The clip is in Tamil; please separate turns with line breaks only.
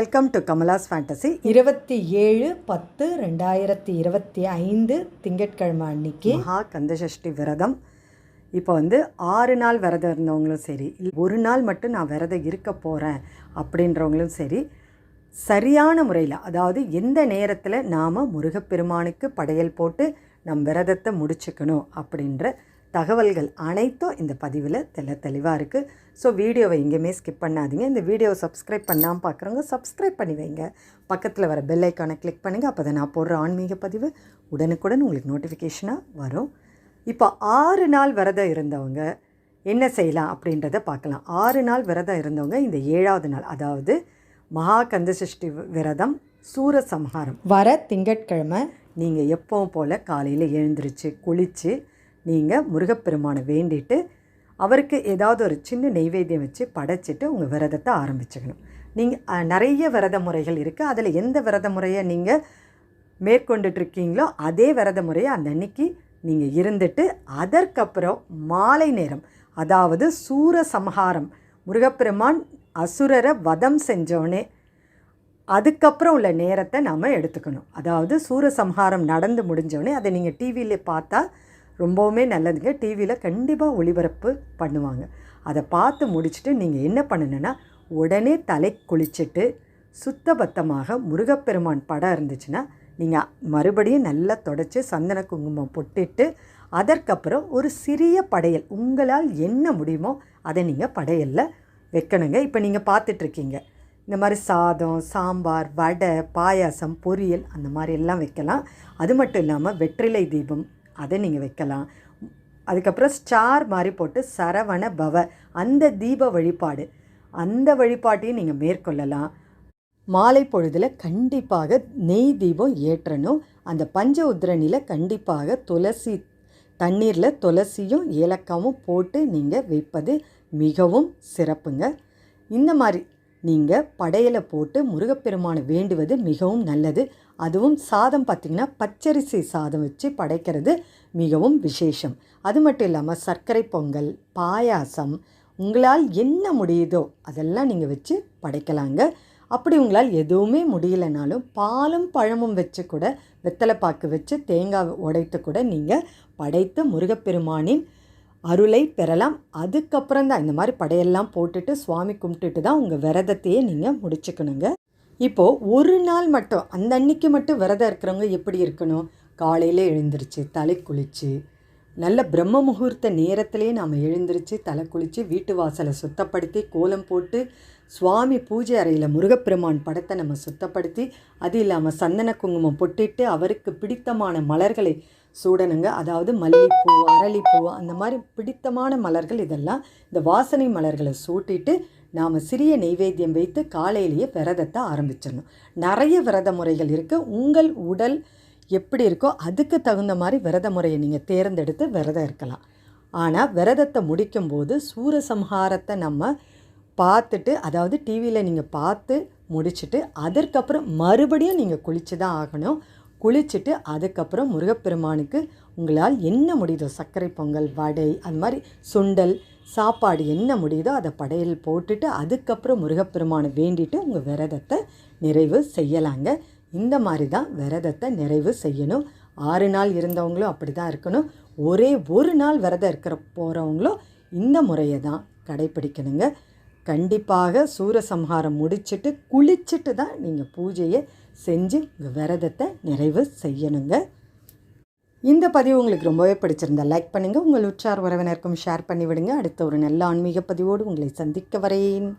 வெல்கம் டு கமலாஸ் ஃபேண்டசி
இருபத்தி ஏழு பத்து ரெண்டாயிரத்தி இருபத்தி ஐந்து திங்கட்கிழமை அன்னைக்கு.
மகா கந்தசஷ்டி விரதம். இப்போ வந்து ஆறு நாள் விரதம் இருந்தவங்களும் சரி ஒரு நாள் மட்டும் நான் விரதம் இருக்க போகிறேன் அப்படின்றவங்களும் சரி சரியான முறையில் அதாவது எந்த நேரத்தில் நாம் முருகப்பெருமானுக்கு படையல் போட்டு நம் விரதத்தை முடிச்சுக்கணும் அப்படின்ற தகவல்கள் அனைத்தும் இந்த பதிவில் தெள்ள தெளிவாக இருக்குது. ஸோ வீடியோவை எங்கேயுமே ஸ்கிப் பண்ணாதீங்க. இந்த வீடியோவை சப்ஸ்கிரைப் பண்ணாமல் பார்க்குறவங்க சப்ஸ்கிரைப் பண்ணி வைங்க. பக்கத்தில் வர பெல் ஐக்கானை கிளிக் பண்ணுங்கள் அப்போ தான் நான் போடுற ஆன்மீக பதிவு உடனுக்குடன் உங்களுக்கு நோட்டிஃபிகேஷனாக வரும். இப்போ ஆறு நாள் விரதம் இருந்தவங்க என்ன செய்யலாம் அப்படின்றத பார்க்கலாம். ஆறு நாள் விரதம் இருந்தவங்க இந்த ஏழாவது நாள் அதாவது மகா கந்தசஷ்டி விரதம் சூரசம்ஹாரம்
வர திங்கட்கிழமை
நீங்கள் எப்பவும் போல் காலையில் எழுந்திருச்சு குளித்து நீங்கள் முருகப்பெருமானை வேண்டிட்டு அவருக்கு ஏதாவது ஒரு சின்ன நெய்வேத்தியம் வச்சு படைச்சிட்டு உங்கள் விரதத்தை ஆரம்பிச்சுக்கணும். நீங்கள் நிறைய விரத முறைகள் இருக்குது அதில் எந்த விரத முறையை நீங்கள் மேற்கொண்டுட்ருக்கீங்களோ அதே விரத முறையை அந்த அன்னைக்கு நீங்கள் இருந்துட்டு அதற்கப்புறம் மாலை நேரம் அதாவது சூர சம்ஹாரம் முருகப்பெருமான் அசுரரை வதம் செஞ்சோடனே அதுக்கப்புறம் உள்ள நேரத்தை நாம் எடுத்துக்கணும். அதாவது சூரசம்ஹாரம் நடந்து முடிஞ்சோடனே அதை நீங்கள் டிவியில் பார்த்தா ரொம்பவுமே நல்லதுங்க. டிவியில் கண்டிப்பாக ஒளிபரப்பு பண்ணுவாங்க. அதை பார்த்து முடிச்சுட்டு நீங்கள் என்ன பண்ணணுன்னா உடனே தலை குளிச்சுட்டு சுத்தபத்தமாக முருகப்பெருமான் படம் இருந்துச்சுன்னா நீங்கள் மறுபடியும் நல்லா தொடச்சி சந்தன குங்குமம் பொட்டிட்டு அதற்கப்புறம் ஒரு சிறிய படையல் உங்களால் என்ன முடியுமோ அதை நீங்கள் படையலில் வைக்கணுங்க. இப்போ நீங்கள் பார்த்துட்ருக்கீங்க. இந்த மாதிரி சாதம் சாம்பார் வடை பாயாசம் பொரியல் அந்த மாதிரி எல்லாம் வைக்கலாம். அது மட்டும் இல்லாமல் வெற்றிலை தீபம் அதை நீங்கள் வைக்கலாம். அதுக்கப்புறம் ஸ்டார் மாதிரி போட்டு சரவண பவ அந்த தீப வழிபாடு. அந்த வழிபாட்டையும் நீங்கள் மேற்கொள்ளலாம். மாலை பொழுதில் கண்டிப்பாக நெய் தீபம் ஏற்றணும். அந்த பஞ்ச உத்திரணியில் கண்டிப்பாக துளசி தண்ணீரில் துளசியும் ஏலக்காவும் போட்டு நீங்கள் வைப்பது மிகவும் சிறப்புங்க. இந்த மாதிரி நீங்கள் படையலை போட்டு முருகப்பெருமானை வேண்டுவது மிகவும் நல்லது. அதுவும் சாதம் பார்த்திங்கன்னா பச்சரிசி சாதம் வச்சு படைக்கிறது மிகவும் விசேஷம். அது மட்டும் இல்லாமல் சர்க்கரை பொங்கல் பாயாசம் உங்களால் என்ன முடியுதோ அதெல்லாம் நீங்கள் வச்சு படைக்கலாங்க. அப்படி உங்களால் எதுவுமே முடியலனாலும் பாலும் பழமும் வச்சு கூட வெத்தலைப்பாக்கு வச்சு தேங்காய் உடைத்து கூட நீங்கள் படைத்து முருகப்பெருமானின் அருளை பெறலாம். அதுக்கப்புறம் தான் இந்த மாதிரி படையெல்லாம் போட்டுட்டு சுவாமி கும்பிட்டுட்டு தான் உங்கள் விரதத்தையே நீங்கள் முடிச்சுக்கணுங்க. இப்போது ஒரு நாள் மட்டும் அந்த அன்னைக்கு மட்டும் விரதம் இருக்கிறவங்க எப்படி இருக்கணும்? காலையில் எழுந்திருச்சு தலை குளித்து நல்ல பிரம்ம முகூர்த்த நேரத்திலே நாம் எழுந்திருச்சு தலை குளித்து வீட்டு வாசலை சுத்தப்படுத்தி கோலம் போட்டு சுவாமி பூஜை அறையில் முருகப்பெருமான் படத்தை நம்ம சுத்தப்படுத்தி அது இல்லாமல் சந்தன குங்குமம் பொட்டிட்டு அவருக்கு பிடித்தமான மலர்களை சூடனுங்க. அதாவது மல்லிப்பூ அரளிப்பூ அந்த மாதிரி பிடித்தமான மலர்கள் இதெல்லாம் இந்த வாசனை மலர்களை சூட்டிட்டு நாம் சிறிய நெய்வேத்தியம் வைத்து காலையிலேயே விரதத்தை ஆரம்பிச்சிடணும். நிறைய விரத முறைகள் இருக்குது உங்கள் உடல் எப்படி இருக்கோ அதுக்கு தகுந்த மாதிரி விரத முறையை நீங்கள் தேர்ந்தெடுத்து விரதம் இருக்கலாம். ஆனால் விரதத்தை முடிக்கும்போது சூரசம்ஹாரத்தை நம்ம பார்த்துட்டு அதாவது டிவியில் நீங்கள் பார்த்து முடிச்சுட்டு அதற்கப்புறம் மறுபடியும் நீங்கள் குளித்து தான் ஆகணும். குளிச்சுட்டு அதுக்கப்புறம் முருகப்பெருமானுக்கு உங்களால் என்ன முடியுதோ சர்க்கரை பொங்கல் வடை அது மாதிரி சுண்டல் சாப்பாடு என்ன முடியுதோ அதை படையல் போட்டுட்டு அதுக்கப்புறம் முருகப்பெருமானை வேண்டிட்டு உங்கள் விரதத்தை நிறைவு செய்யலாங்க. இந்த மாதிரி தான் விரதத்தை நிறைவு செய்யணும். ஆறு நாள் இருந்தவங்களும் அப்படி தான் இருக்கணும். ஒரே ஒரு நாள் விரதம் இருக்கிற போகிறவங்களும் இந்த முறையை தான் கடைப்பிடிக்கணுங்க. கண்டிப்பாக சூரசம்ஹாரம் முடிச்சுட்டு குளிச்சுட்டு தான் நீங்கள் பூஜையை செஞ்சு உங்கள் விரதத்தை நிறைவு செய்யணுங்க. இந்த பதிவு உங்களுக்கு ரொம்பவே பிடிச்சிருந்தா லைக் பண்ணுங்கள் உங்கள் உற்றார் உறவினருக்கும் ஷேர் பண்ணி விடுங்க அடுத்த ஒரு நல்ல ஆன்மீக பதிவோடு உங்களை சந்திக்க வரேன்.